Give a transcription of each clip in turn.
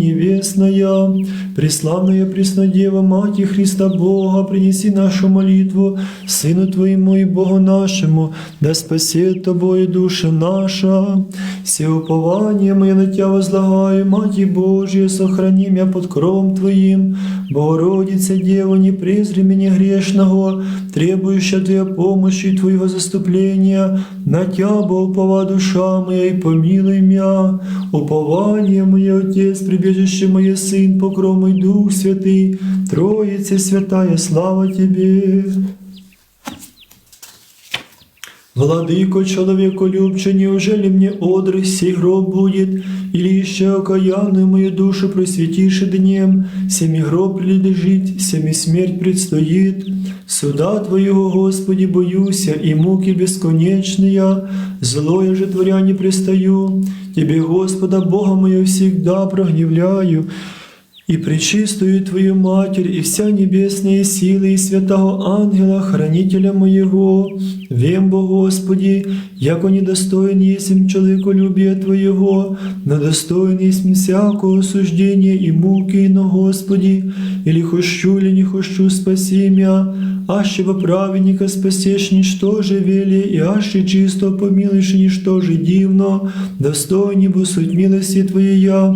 невестная, преславная Преснодева, Мать Христа Бога, принеси нашу молитву Сыну Твоему и Богу нашему, да спасет Тобою душа наша. Все упование мое на Тебя возлагаю, Мать Божья, сохрани меня под кром Твоим, Богородица, Дева, не презри меня грешного, требующая Твоя помощи и Твоего заступления, на Тебя, Бог, душа моя, и помилуй меня. Упование мое, Отец, прибежище мое, Сын, покров мой Дух Святый, Троица Святая, слава Тебе. Владыко, человеку любче, неужели мне одрых сей гроб будет, или еще окаянную мою душу просветишь днем, семи гроб прилежит, семи смерть предстоит. Суда Твоего, Господи, боюся, и муки бесконечные, злое же творя не пристаю, Тебе, Господа, Бога мою, всегда прогневляю, и пречистую Твою Матерь, и вся небесные силы, и святого ангела, хранителя моего, вем, Бо Господи, яко недостоин есмь человеколюбия Твоего, но достоин есмь всякого осуждения и муки, но, Господи, или хощу, или не хощу, спаси мя, аще во праведника спасешь, ничто же вели, и аще чисто помилуешь, ничто же дивно, достойни бо суть милости Твоя,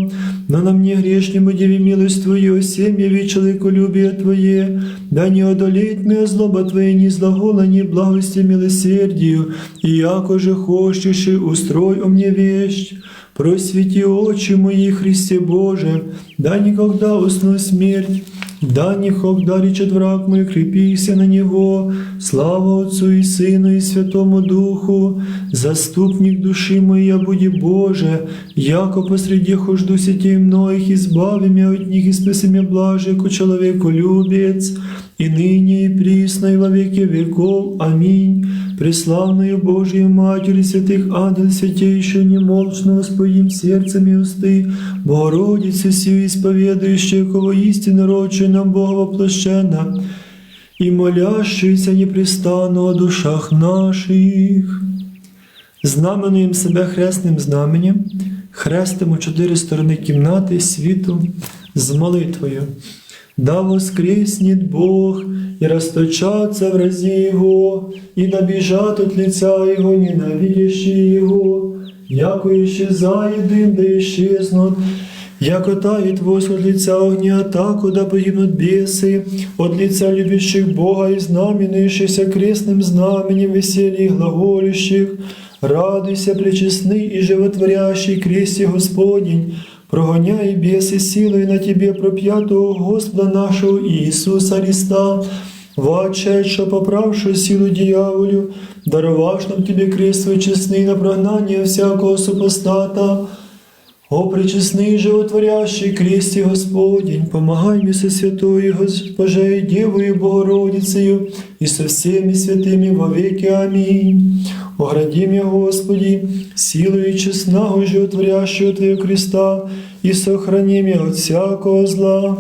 но на мне грешнему деви милость Твою, семье яви человеколюбие Твое, да не одолеть меня злоба Твоя, ни злагола, ни благості милосердию, и яко же хочеш, устрой у мне вещь. Просвети очи мои, Христе Боже, да никогда усну смерть, да никогда речет враг мой, крепися на него, слава Отцу и Сыну и Святому Духу, заступник души моей, буди Боже, яко посреди хожду сетей многих, избави меня от них и спаси меня блаже, ко человеку любец, и ныне и присно и во веки веков. Аминь. Преславную Божию Матери святых ангел святейшую немолчного споим сердцем и усты, Богородицу сию исповедующую, кого истинно рочи нам Бога воплощена, и молящуюся непрестанно о душах наших. Знаменуємо себе хресним знаменем, хрестимо чотири сторони кімнати світу з молитвою. Да воскреснет Бог, и расточаться в рази Его, и набежат от лица Его ненавидящие Его, яко исчезает дым, да исчезнут, яко тает воск от лица огня, так, куда погибнут бесы, от лица любящих Бога и знаменующихся крестным знаменем веселья и глаголющих, радуйся, пречестный и животворящий кресте Господень, прогоняй біси силою на тебе проп'ятого Господа нашого Ісуса Христа, вачайше поправши силу дьяволю, дароваш нам Тобі крест чесний на прогнання всякого супостата, о, причесний животворящий крісті Господень, помагай мені со святою Госпожею, Дівою Богородицею і со всеми святими во веки. Амінь. Огради меня, Господи, силою честного животворящего Твоего креста, и сохрани меня от всякого зла.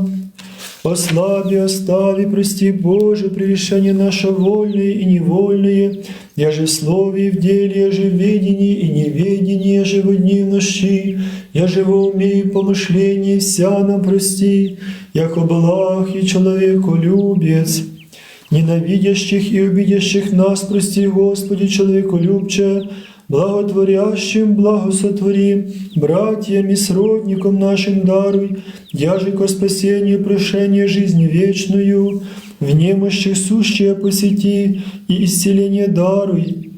Ослаби, остави, прости, Боже, прегрешения наши вольные и невольные, я же в слове и в деле, я же в ведении и неведении, я же в дни и в ночи, я же во уме и помышлении, вся нам прости, яко благ и человеку любец. Ненавидящих и обидящих нас, прости, Господи, человеку любче, благотворящим благосотвори, братьям и сродникам нашим даруй, яже ко спасению прошения жизни вечную, в немощах сущее посети и исцеление даруй,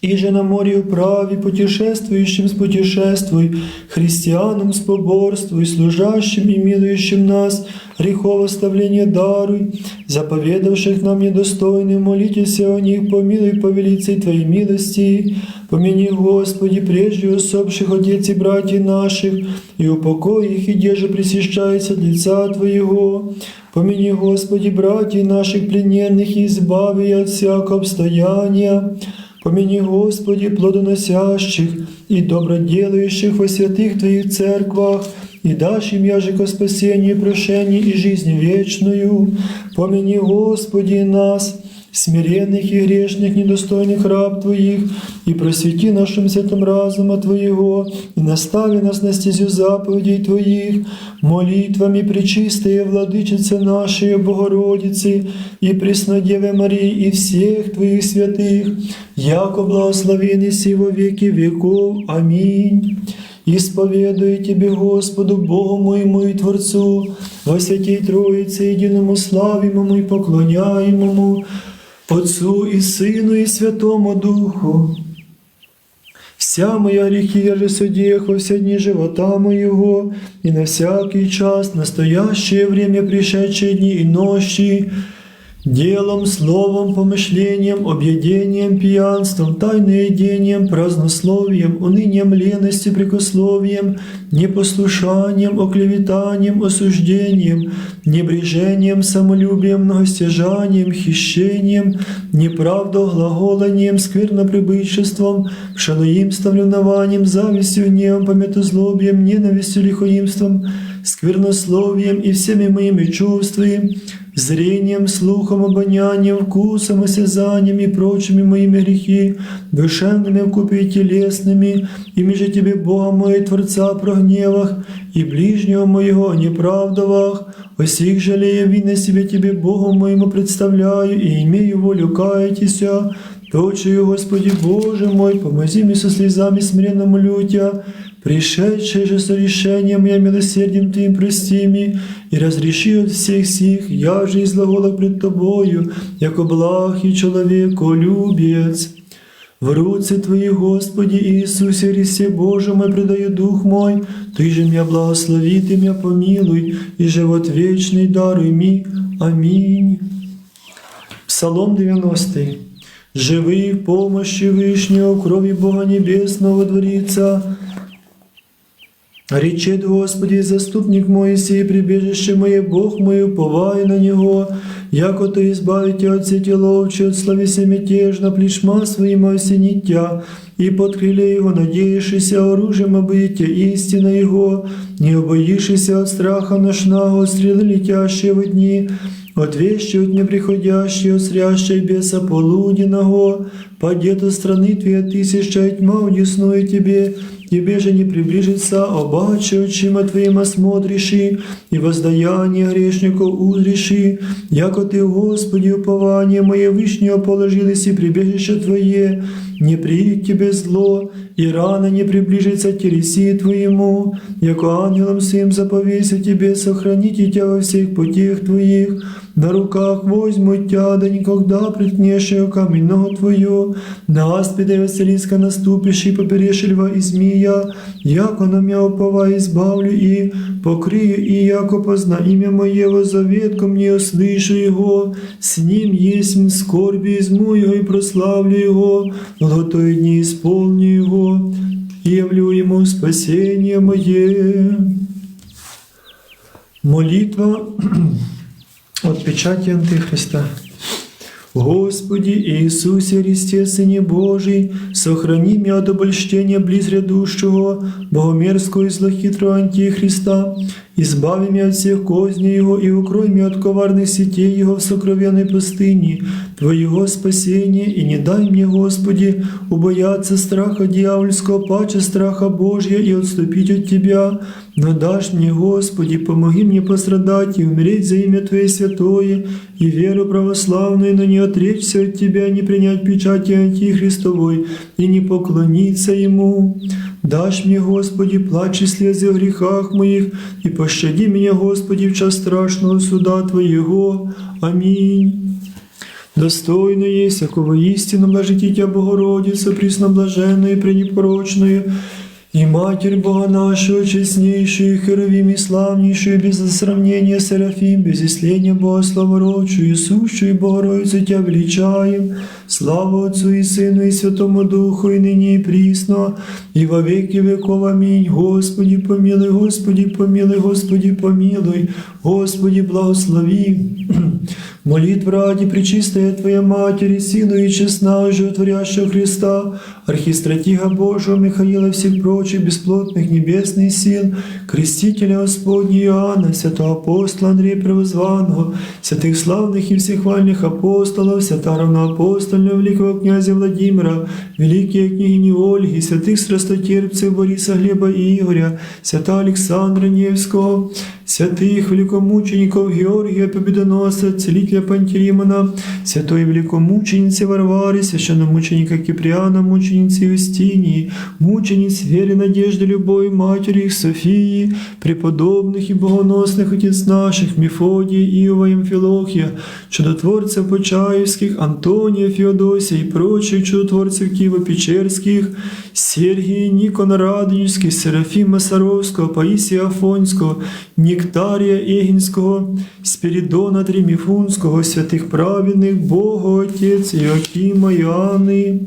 и же на море управи путешествующим спутешествуй, христианам споборствуй, служащим и милующим нас, грехов оставление даруй, заповедавших нам недостойным, молитесь о них, помилуй по велице Твоей милости, помяни, Господи, прежде усопших отец и братьев наших, и упокой их, и деже присещается от лица Твоего. Помяни, Господи, братьев наших плененных, и избави от всякого обстояния. Помяни, Господи, плодоносящих и доброделающих во святых Твоих церквах, и дашь им яжико спасение, прошение и жизнь вечную. Помяни, Господи, нас, смиренных и грешных, недостойных раб Твоих, и просвети нашим святым разума Твоего, и настави нас на стезю заповедей Твоих, молитвами пречистые Владычицы нашей Богородицы, и Преснодеве Марии, и всех Твоих святых, яко благословен си во веки веков. Аминь. Исповедую Тебе, Господу, Богу моему и Творцу, во Святей Троице, единому славимому и поклоняемому, Отцу и Сыну и Святому Духу. Вся моя грехи я же судех во все дни живота моего, и на всякий час, настоящее время, пришедшие дни и ночи, делом, словом, помышлением, объедением, пьянством, тайноедением, празднословием, унынием, леностью, прикословием, непослушанием, оклеветанием, осуждением, небрежением, самолюбием, многостяжанием, хищением, неправдоглаголанием, скверноприбытчеством, пшалоимством, ревнованием, завистью, гневом, пометозлобием, ненавистью, лихоимством, сквернословием и всеми моими чувствами, зрением, слухом, обонянием, вкусом, осязанием и прочими моими грехи, душевными вкупе и телесными, и между Тебе, Бога мой, Творца, прогневах, и ближнего моего о неправдовах, о сих жалея вины себе Тебе, Богу моему, представляю, и имею волю каятися, Точию, Господи Боже мой, помози мне со слезами смиренно молю Тебя, пришедшее же со решением я милосердием Твоим прости ми, и разреши от всех сих, я же излагола пред Тобою, яко благ и человеколюбец. В руці Твої, Господи Ісусі Христе Боже мой, предаю дух мой, Ты же меня благослови, Ты меня помилуй, и живот вечный даруй ми. Аминь. Псалом 90. Живи в помощи Вышнего, крови Бога Небесного дворится. Речет Господи, заступник мой, сей прибежище мое, Бог мой, уповай на Него, яко то избавите от сети ловчи, от словеся мятежно, плешма своим осенитя, и под крыле Его надеявшися оружием обыйте истина Его, не обоишься от страха ношного, стрелы летящие в дни, от вещи от неприходящей, от срящей беса полуденного, падет от страны Твоя тысяча, и тьма удесную Тебе, Тебе же не приближится, обаче очима Твоим осмотриши, и воздаяние грешников узриши, яко Ты, Господи, упование мое вышнее положилось и прибежище Твое, не приит Тебе зло, и рано не приближится телеси Твоему, яко ангелом своим заповеся Тебе сохраните Тебя во всех путях Твоих, на руках возьму Тя, да никогда приткнешь камень ногу Твою, на аспиде Василиска наступишь и поперешь льва и змея, яко на меня упова избавлю и покрию, и яко позна имя Моего завет ко мне услышу Его, с Ним есть скорби изму Его и прославлю Его, в дни исполню Его, явлю Ему спасение Мое. Молитва от печати Антихриста. Господи Иисусе Христе, Сыне Божий, сохрани меня от обольщения близ рядущего, богомерзкого и злохитрого Антихриста, избави меня от всех козней Его и укрой меня от коварных сетей Его в сокровенной пустыне, Твоего спасения, и не дай мне, Господи, убояться страха дьявольского, паче страха Божья и отступить от Тебя, но дашь мне, Господи, помоги мне пострадать и умереть за имя Твое святое, и веру православную, но не отречься от Тебя, не принять печати Антихристовой и не поклониться Ему. Дашь мне, Господи, плач и слезы в грехах моих, и пощади меня, Господи, в час страшного суда Твоего. Аминь. Достойно есть, якого истину блажите Тебя, Богородица, пресноблаженную и пренепорочную, и Матерь Бога нашего, честнейшую, херовим и славнейшую, без сравнения Серафим, без исследия Бога славородчую, сущую Богородицу Тебя величаем, слава Отцу и Сыну и Святому Духу, и ныне и присно, и во веки веков. Аминь. Господи, помилуй, Господи, помилуй, Господи, помилуй, Господи, благослови. Молитва ради Пречистая Твоя Матери, Сыну и честна, животворящего Христа, архистратига Божьего Михаила, всех прочих бесплотных небесных сил, крестителя Господня Иоанна, святого апостола Андрея Превозванного, святых славных и всехвальных апостолов, свята равноапостольного великого князя Владимира, великие княгини Ольги, святых страстотерпцев Бориса Глеба и Игоря, свята Александра Невского, святых великомучеников Георгия Победоносца, целителя Пантелеймона, святой великомученицы Варвары, священномученика Киприана, мученицы Юстинии, мучениц веры, надежды, любой матери их Софии, преподобных и богоносных отец наших, Мефодия, Иова и Амфилохия, чудотворцев Почаевских, Антония, Феодосия и прочих чудотворцев Киево-Печерских, Сергия, Никона Радонежских, Серафима Саровского, Паисия Афонського, Нектарія Егінського, Спірідона Тріміфунського, святих праведних, Бога Отець Іакима і Анни,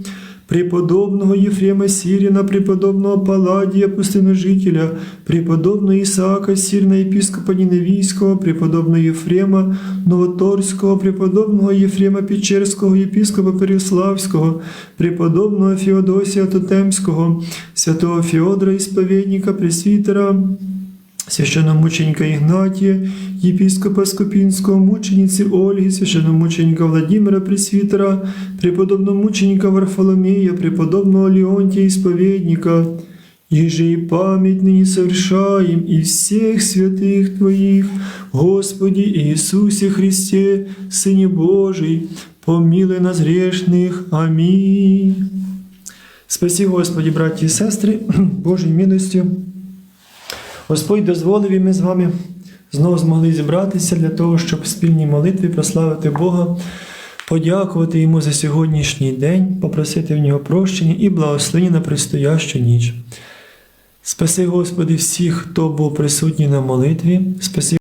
преподобного Єфрема Сіріна, преподобного Паладія Пустиножителя, преподобного Ісаака Сірна, єпископа Ніневійського, преподобного Єфрема Новоторського, преподобного Єфрема Печерського, єпископа Переславського, преподобного Феодосія Тотемського, святого Феодора Ісповідника, пресвітера, священномученика Ігнатія, єпископа Скопінського, мучениці Ольги, священномученика Владимира Пресвітера, преподобного мученика Варфоломея, преподобного Леонтия Исповедника, Еже и память ныне совершаем и всех святых Твоих, Господи Иисусе Христе, Сыне Божий, помилуй нас грешных. Аминь. Спаси, Господи, браті і сестри, Божою милостю. Господь дозволив і ми з вами знову змогли зібратися для того, щоб в спільній молитві прославити Бога, подякувати Йому за сьогоднішній день, попросити в нього прощення і благословення на предстоящу ніч. Спаси, Господи, всіх, хто був присутній на молитві. Спаси